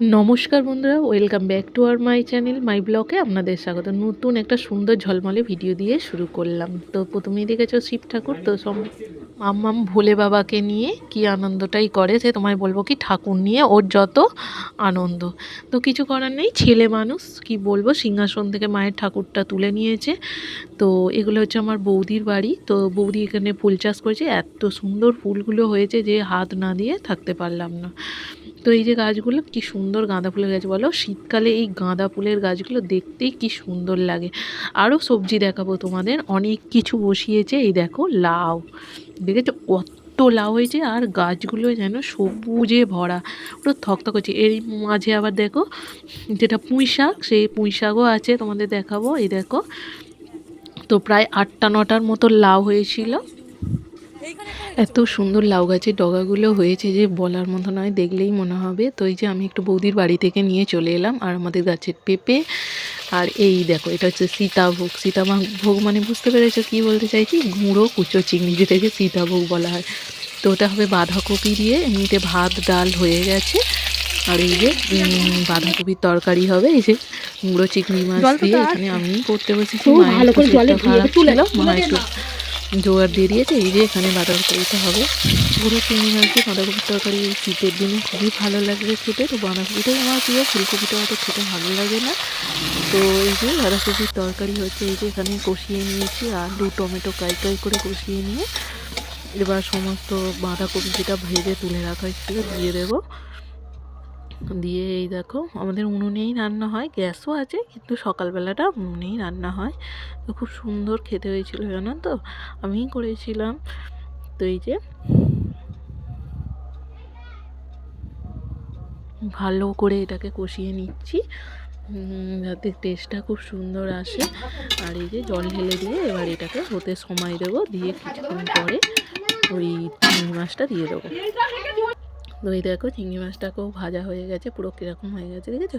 নমস্কার বন্ধুরা, welcome back to our my channel, my ব্লগে আপনাদের স্বাগত। নতুন একটা সুন্দর ঝলমলে ভিডিও দিয়ে শুরু করলাম। তো প্রথমেই দেখেছ শিব ঠাকুর, তো সব মাম্মাম ভোলে বাবাকে নিয়ে কি আনন্দটাই করে সে, তোমায় বলব কি ঠাকুর নিয়ে ওর যত আনন্দ। তো কিছু করার নেই, ছেলে মানুষ, কি বলব, সিংহাসন থেকে মায়ের ঠাকুরটা তুলে নিয়েছে। তো এগুলো হচ্ছে আমার বৌদির বাড়ি। তো বৌদি এখানে ফুল চাষ করেছে, এত সুন্দর ফুলগুলো হয়েছে যে হাত না দিয়ে থাকতে পারলাম না। তো এই যে গাছগুলো কি সুন্দর গাঁদা ফুলের গাছ বলো, শীতকালে এই গাঁদা ফুলের গাছগুলো দেখতেই কি সুন্দর লাগে। আরও সবজি দেখাবো তোমাদের, অনেক কিছু বসিয়েছে, এই দেখো লাউ। দেখেছ কত লাউ হয়েছে, আর গাছগুলো যেন সবুজে ভরা, পুরো থকথক হচ্ছে। এর মাঝে আবার দেখো, যেটা পুঁই শাক, সেই পুঁই শাকও আছে তোমাদের দেখাবো, এই দেখো। তো প্রায় আটটা নটার মতো লাউ হয়েছিল। এত সুন্দর লাউ গাছের ডগাগুলো হয়েছে যে বলার মতো নয় দেখলেই মনে হবে। তো এই যে আমি একটু বৌদির বাড়ি থেকে নিয়ে চলে এলাম আর আমাদের গাছের পেঁপে। আর এই দেখো এটা হচ্ছে সীতাভোগ সীতাভোগ মানে বুঝতে পেরেছ কি বলতে চাইছি? গুঁড়ো কুচো চিংড়ি যেটাকে সীতাভোগ বলা হয়। তো ওটা হবে বাঁধাকপি দিয়ে এমনিতে ভাত ডাল হয়ে গেছে। আর এই যে বাঁধাকপির তরকারি হবে। এই যে গুঁড়ো চিংড়ি মাছ দিয়ে এখানে আমি করতে বসেছি। মায়ের শরীরটা মা একটু জোগাড় দিয়ে দিয়েছে। এই যে এখানে বাঁধাকপিটা হবে। পুরো চিংড়ি মাছ দিয়ে বাঁধাকপির তরকারি এই শীতের দিনে খুবই ভালো লাগবে খেতে। তো বাঁধাকপিটাই আমার প্রিয়। ফুলকপিটা অত খেতে ভালো লাগে না। তো এই যে বাঁধাকপির তরকারি হচ্ছে, এই যে এখানে কষিয়ে নিয়েছি আলু টমেটো কাই কাই করে কষিয়ে নিয়ে এবার সমস্ত বাঁধাকপি যেটা ভেজে তুলে রাখা হয়েছিল দিয়ে দেবো। দিয়ে এই দেখো, আমাদের উনুনেই রান্না হয়, গ্যাসও আছে, কিন্তু সকালবেলাটা উনুনেই রান্না হয়। তো খুব সুন্দর খেতে হয়েছিল, জানো তো? আমিই করেছিলাম। তো এই যে ভালো করে এটাকে কষিয়ে নিচ্ছি যাতে টেস্টটা খুব সুন্দর আসে। আর এই যে জল ঢেলে দিয়ে এবার এটাকে হতে সময় দেবো, দিয়ে কিছুক্ষণ পরে ওই মাছটা দিয়ে দেবো। এই দেখো চিংড়ি মাছটাকেও ভাজা হয়ে গেছে, পুরো কীরকম হয়ে গেছে, দেখেছ?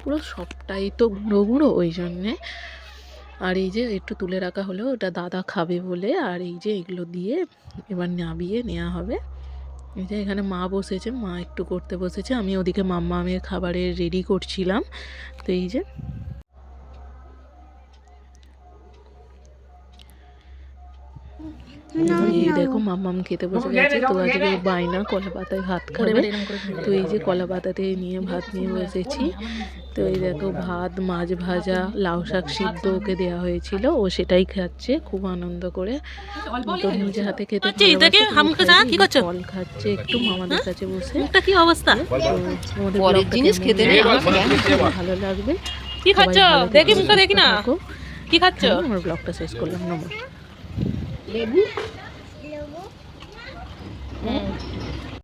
পুরো সবটাই তো গুঁড়ো গুঁড়ো ওই জন্যে। আর এই যে একটু তুলে রাখা হলেও ওটা দাদা খাবে বলে, আর এই যে এগুলো দিয়ে এবার নাবিয়ে নেওয়া হবে। এই যে এখানে মা বসেছে, মা একটু করতে বসেছে, আমি ওদিকে মাম্মা আমের খাবারের রেডি করছিলাম। তো এই যে এই দেখো মাম্মাম খেতে বসে গেছে তো আজকে ও বায়না কলা পাতায় ভাত খাবে। তো এই যে কলা পাতাতে নিয়ে ভাত নিয়ে বসেছি। তো এই দেখো ভাত মাছ ভাজা লাউ শাক সিদ্ধ ওকে দেওয়া হয়েছিল। ও সেটাই খাচ্ছে খুব আনন্দ করে। তো নিজে হাতে খেতে আচ্ছা? ফল খাচ্ছে একটু মামাদের কাছে বসে। কি অবস্থা? জিনিস খেতে ভালো লাগবে? কি খাচ্ছ? দেখি দেখি না। কি খাচ্ছ? আমার ব্লগটা শেষ করলাম নমস্কার Lebu? Lebu? Hmm.